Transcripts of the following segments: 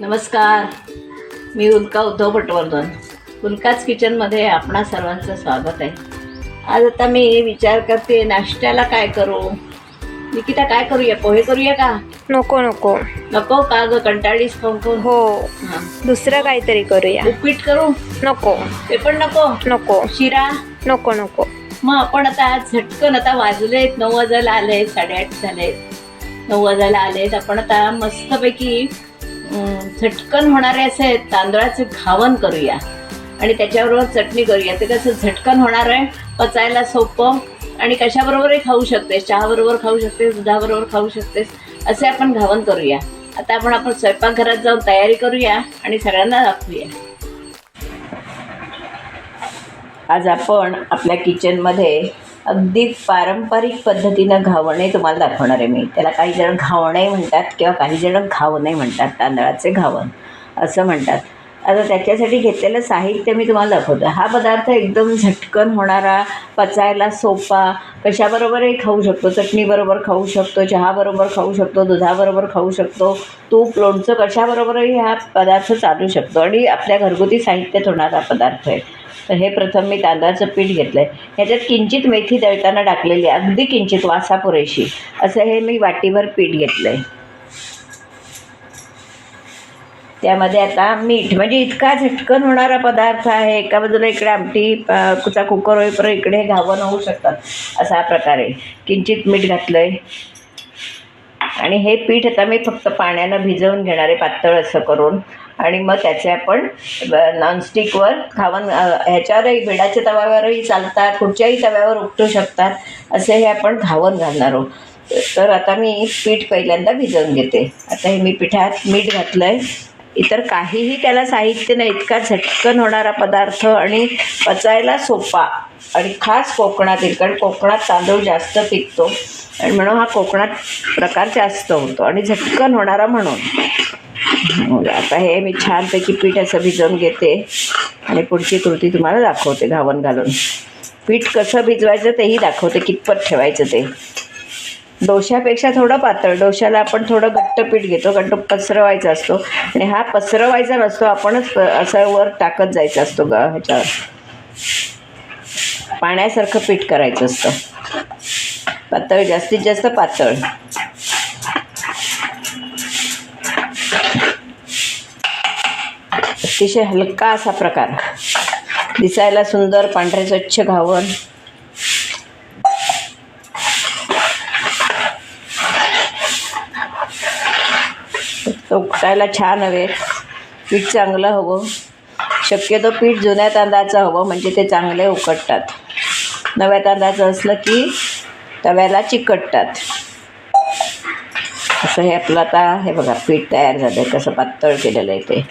नमस्कार. मी उल्का उद्धव पटवर्धन. उल्काच किचनमध्ये आपणा सर्वांचं स्वागत आहे. आज आता मी विचार करते नाश्त्याला काय करू? निकिता काय करूया? पोहे करूया का? नको नको. नको का ग? कंटाळीस खाऊन खाऊन? हो. हां. दुसरं काहीतरी करूया. उपीट करू? नको. ते पण नको? नको. शिरा? नको नको. मग आपण आता झटकन आता वाजलेत. नऊ वाजायला आले साडेआठ झालेत. नऊ वाजायला आलेत. आपण आता मस्तपैकी झटकन होणारे असे तांदळाचे घावन करूया. आणि त्याच्याबरोबर चटणी करूया. ते कसं झटकन होणार आहे पचायला सोपं आणि कशाबरोबरही खाऊ शकतेस. चहाबरोबर खाऊ शकतेस दुधाबरोबर खाऊ शकतेस. असे आपण घावन करूया. आता आपण आपण स्वयंपाकघरात जाऊन तयारी करूया आणि सगळ्यांना दाखवूया. आज आपण आपल्या किचनमध्ये अगदी पारंपरिक पद्धतीनं घावणे तुम्हाला दाखवणार आहे मी. त्याला काही जण घावणे म्हणतात किंवा काही जण घावणे म्हणतात तांदळाचे घावण असं म्हणतात. आता त्याच्यासाठी घेतलेलं साहित्य मी तुम्हाला दाखवतो. हा पदार्थ एकदम झटकन होणारा पचायला सोपा कशाबरोबरही खाऊ शकतो. चटणीबरोबर खाऊ शकतो चहाबरोबर खाऊ शकतो दुधाबरोबर खाऊ शकतो तूप लोणचं कशाबरोबरही हा पदार्थ चालू शकतो. आणि आपल्या घरगुती साहित्यात होणारा पदार्थ आहे. तर हे प्रथम मी तांदळाचं पीठ घेतलं आहे ह्याच्यात किंचित मेथी दळताना टाकलेली अगदी किंचित वासा पुरेशी. असं हे मी वाटीभर पीठ घेतलं आहे त्यामध्ये आता मीठ. म्हणजे इतका झटकन होणारा पदार्थ आहे. एका बाजूला इकडे आमटी कुचा कुकर होईपर्यंत इकडे घावन होऊ शकतात. असा प्रकारे किंचित मीठ घातलं आहे आणि हे पीठ आता मी फक्त पाण्यानं भिजवून घेणार आहे. पातळ असं करून. आणि मग त्याचे आपण नॉनस्टिकवर खावण ह्याच्यावरही भिडाच्या तव्यावरही चालतात कुठच्याही तव्यावर उपटू शकतात असे हे आपण घावन घालणार आहोत. तर आता मी पीठ पहिल्यांदा भिजवून घेते. आता हे मी पिठात मीठ घातलं आहे इतर काहीही त्याला साहित्य नाही इतका झटकन होणारा पदार्थ आणि पचायला सोपा आणि खास कोकणातील कारण कोकणात तांदूळ जास्त पिकतो. आणि म्हणून हा कोकणात प्रकार जास्त होतो आणि झटकन होणारा म्हणून. हो, आता हे मी छानपैकी पीठ असं भिजवून घेते आणि पुढची कृती तुम्हाला दाखवते घावन घालून. पीठ कसं भिजवायचं तेही दाखवते कितपत ठेवायचं ते. डोशापेक्षा थोडं पातळ डोशाला आपण थोडं घट्ट पीठ घेतो कारण तो पसरवायचा असतो. आणि हा पसरवायचा नसतो आपणच प- असं वर टाकत जायचं असतो ग ह्याच्यावर. पाण्यासारखं पीठ करायचं असतं. पातळ जास्तीत जास्त पातळ. अतिशय हलका असा प्रकार. दिसायला सुंदर पांढरे स्वच्छ घावन. उकटायला छान हवे. पीठ चांगलं हवं. शक्यतो पीठ जुन्या तांदळाचं हवं म्हणजे ते चांगले उकडतात नव्या तांदळाचं असलं की तव्याला चिकटतात. असं हे आपलं आता हे बघा पीठ तयार झालं आहे कसं पातळ केलेलं आहे ते.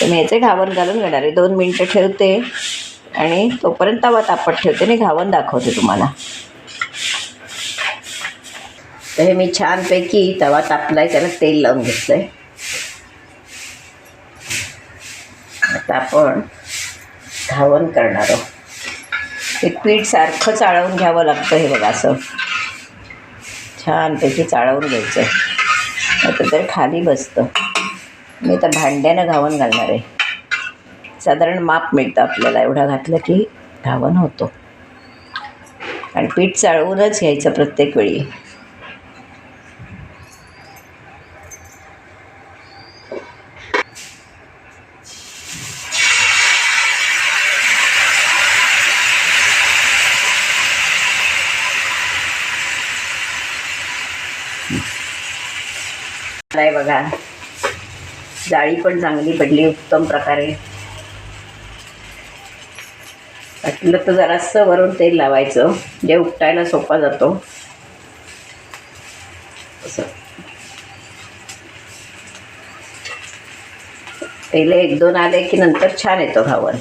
तर मी याचे घावन घालून घेणार आहे. दोन मिनटं ठेवते आणि तोपर्यंत तवा तापत ठेवते आणि घावन दाखवते तुम्हाला. तर हे मी छानपैकी तवा तापला आहे त्याला तेल लावून घेतलं आहे आता आपण घावन करणार आहोत. हे पीठ सारखं चाळवून घ्यावं लागतं हे बघा असं. छानपैकी चाळवून घ्यायचं. नाहीतर ते खाली बसतं. मी तर भांड्यानं घावन घालणार आहे. साधारण माप मिळतं आपल्याला एवढा घातलं की घावन होतो. आणि पीठ चाळवूनच घ्यायचं प्रत्येक वेळी. बघा. जाळी पण चांगली पडली उत्तम प्रकारे. वाटलं तर जरासं वरून तेल लावायचं जे उपटायला सोपा जातो. असं. पहिले एक दोन आले की नंतर छान येतो घावन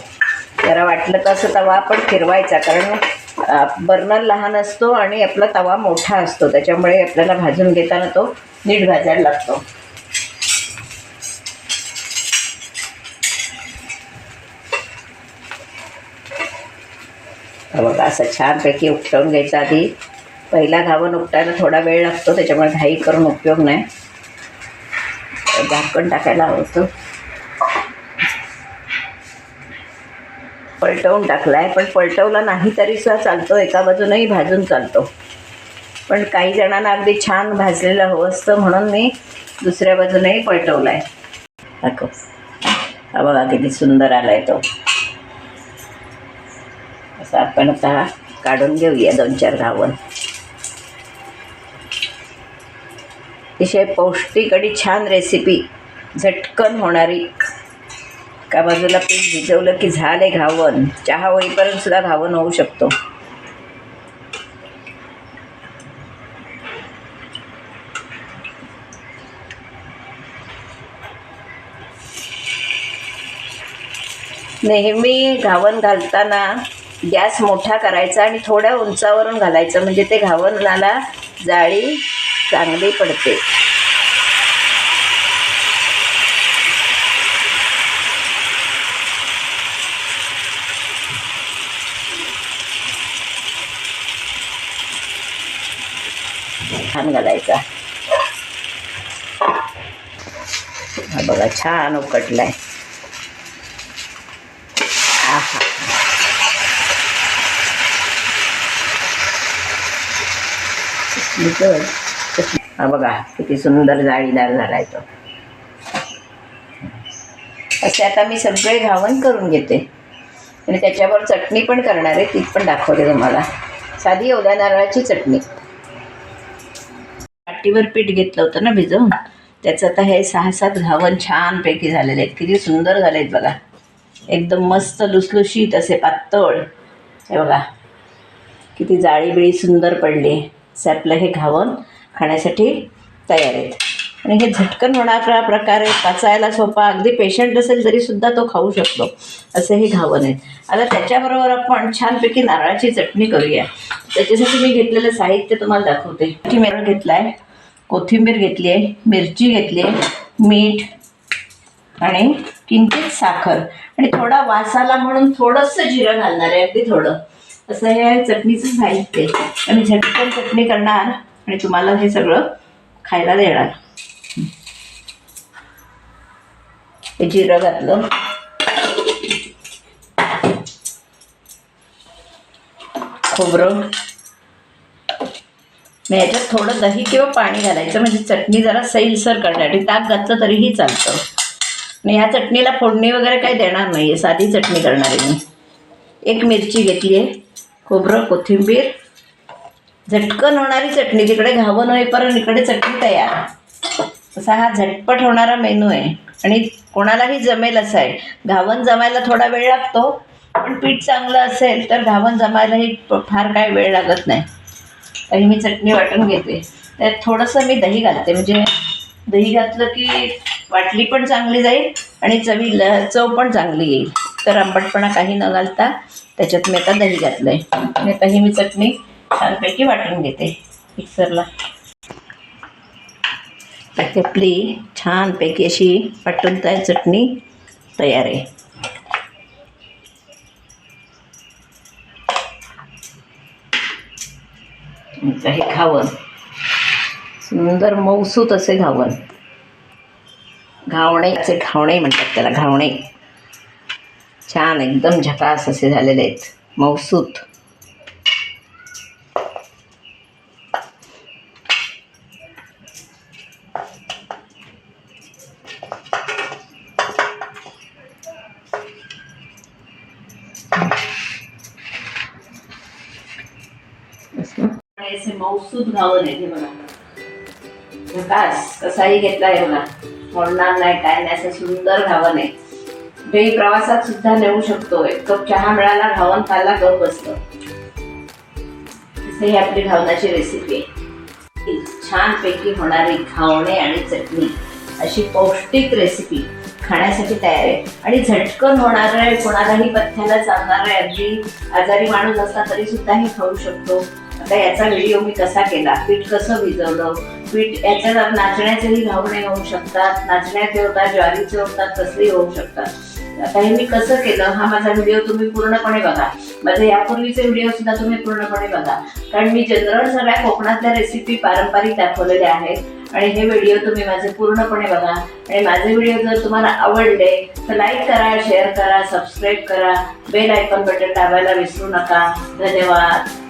जरा वाटलं तर असं तवा आपण फिरवायचा कारण बर्नर लहान असतो आणि आपला तवा मोठा असतो त्याच्यामुळे आपल्याला भाजून घेताना तो नीट भाजायला लागतो. बघा असं छानपैकी उपटवून घ्यायचं आधी. पहिला घावन उपटायला थोडा वेळ लागतो त्याच्यामुळे घाई करून उपयोग नाही. झाकण टाकायला हवं होतं. पलटवून टाकलाय पण पलटवला नाही तरी सुद्धा चालतो एका बाजूनही भाजून चालतो. पण काही जणांना अगदी छान भाजलेलं हवं असतं म्हणून मी दुसऱ्या बाजूनही पलटवला आहे दाखव. हा बघा किती सुंदर आला आहे तो. तर आपण आता काढून घेऊया दोन चार घावण अतिशय पौष्टिक आणि छान रेसिपी झटकन होणारी. का बाजूला पीठ भिजवलं की झाले घावन. चहा होईपर्यंत सुद्धा घावन होऊ शकतो. नेहमी घावन घालताना गॅस मोठा करायचा आणि थोड्या उंचावरून घालायचं. म्हणजे ते घावनाला जाळी चांगली पडते. छान घालायचा. हा बघा छान उकटलाय. निकळ. हा बघा किती सुंदर जाळीदार झाला आहे तो. असे आता मी सगळे घावन करून घेते. आणि त्याच्यावर चटणी पण करणार आहे ती पण दाखवते तुम्हाला. साधी ओल्या नारळाची चटणी. पाटीवर पीठ घेतलं होतं ना भिजवून? त्याचं आता हे सहा सात घावन छानपैकी झालेले आहेत. किती सुंदर झाले आहेत बघा. एकदम मस्त लुसलुशीत असे पातळ. हे बघा किती जाळी बिळी सुंदर पडली. सॅपलं आपलं हे घावन खाण्यासाठी तयार आहेत. आणि हे झटकन होणारा प्रकार आहे पचायला सोपा अगदी पेशंट असेल तरीसुद्धा तो खाऊ शकतो. असं हे घावन आहेत. आता त्याच्याबरोबर आपण छानपैकी नारळाची चटणी करूया. त्याच्यासाठी मी घेतलेलं साहित्य तुम्हाला दाखवते. की मेळ घेतला आहे कोथिंबीर घेतली आहे मिरची घेतली आहे मीठ आणि किंचित साखर. आणि थोडा वासाला म्हणून थोडंसं जिरं घालणार आहे अगदी थोडं. असं हे चटणीचं साहित्य आहे. मी झटकन चटणी करणार आणि तुम्हाला हे सगळं खायला देणार. हे जिरं घातलं. खोबरं. मग याच्यात थोडं दही किंवा पाणी घालायचं. म्हणजे चटणी जरा सैलसर करण्यासाठी ताक घातलं तरीही चालतं. आणि ह्या चटणीला फोडणी वगैरे काही देणार नाही आहे साधी चटणी करणार आहे मी. एक मिरची घेतली आहे खोबरं कोथिंबीर. झटकन होणारी चटणी तिकडे घावन होईपर्यंत इकडे चटणी तयार. असा हा झटपट होणारा मेनू आहे. आणि कोणालाही जमेल असा आहे. घावन जमायला थोडा वेळ लागतो पण पीठ चांगलं असेल तर घावन जमायलाही फार काय वेळ लागत नाही. आणि मी चटणी वाटून घेते. त्यात थोडंसं मी दही घालते. म्हणजे दही घातलं की वाटली पण चांगली जाईल आणि चवीला चव पण चांगली येईल. तर आंबटपणा काही न घालता त्याच्यात मी आता दही घातलं आहे आणि आता ही मी चटणी छानपैकी वाटून घेते मिक्सरला. त्याची आपली छानपैकी अशी वाटून तयार चटणी तयार आहे. हे घावन. सुंदर मौसूत असे घावन. असे घावणे म्हणतात त्याला घावणे. छान एकदम झकास असे झालेले आहेत. मौसूत. असे मौसूद घावन आहे बघा. झकास कसाही घेतलाय बघा. मोडणार नाही काय नाही असं सुंदर घावन आहे. ते प्रवासात सुद्धा नेऊ शकतो. एक कप चहा मिळाला घावन खायला गप बसतं. ही आपली घावनाची रेसिपी आहे. छानपैकी होणारी घावणे आणि चटणी अशी पौष्टिक रेसिपी खाण्यासाठी तयार आहे. आणि झटकन होणार आहे कोणालाही पथ्याला चालणार आहे अगदी आजारी माणूस असला तरी सुद्धा हे खाऊ शकतो. आता याचा व्हिडिओ मी कसा केला? पीठ कसं भिजवलं? पीठ याच्यात नाचण्याचेही घावणे होऊ शकतात नाचण्याचे होतात ज्वारीचे होतात कसली होऊ शकतात. आता हे मी कसं केलं हा माझा व्हिडिओ तुम्ही पूर्णपणे बघा. माझे यापूर्वीचे व्हिडिओ सुद्धा तुम्ही पूर्णपणे बघा. कारण मी जनरल सगळ्या कोकणातल्या रेसिपी पारंपरिक दाखवलेल्या आहेत. आणि हे व्हिडिओ तुम्ही माझे पूर्णपणे बघा. आणि माझे व्हिडिओ जर तुम्हाला आवडले तर लाईक करा शेअर करा सबस्क्राईब करा. बेल आयकॉन बटन दाबायला विसरू नका. धन्यवाद.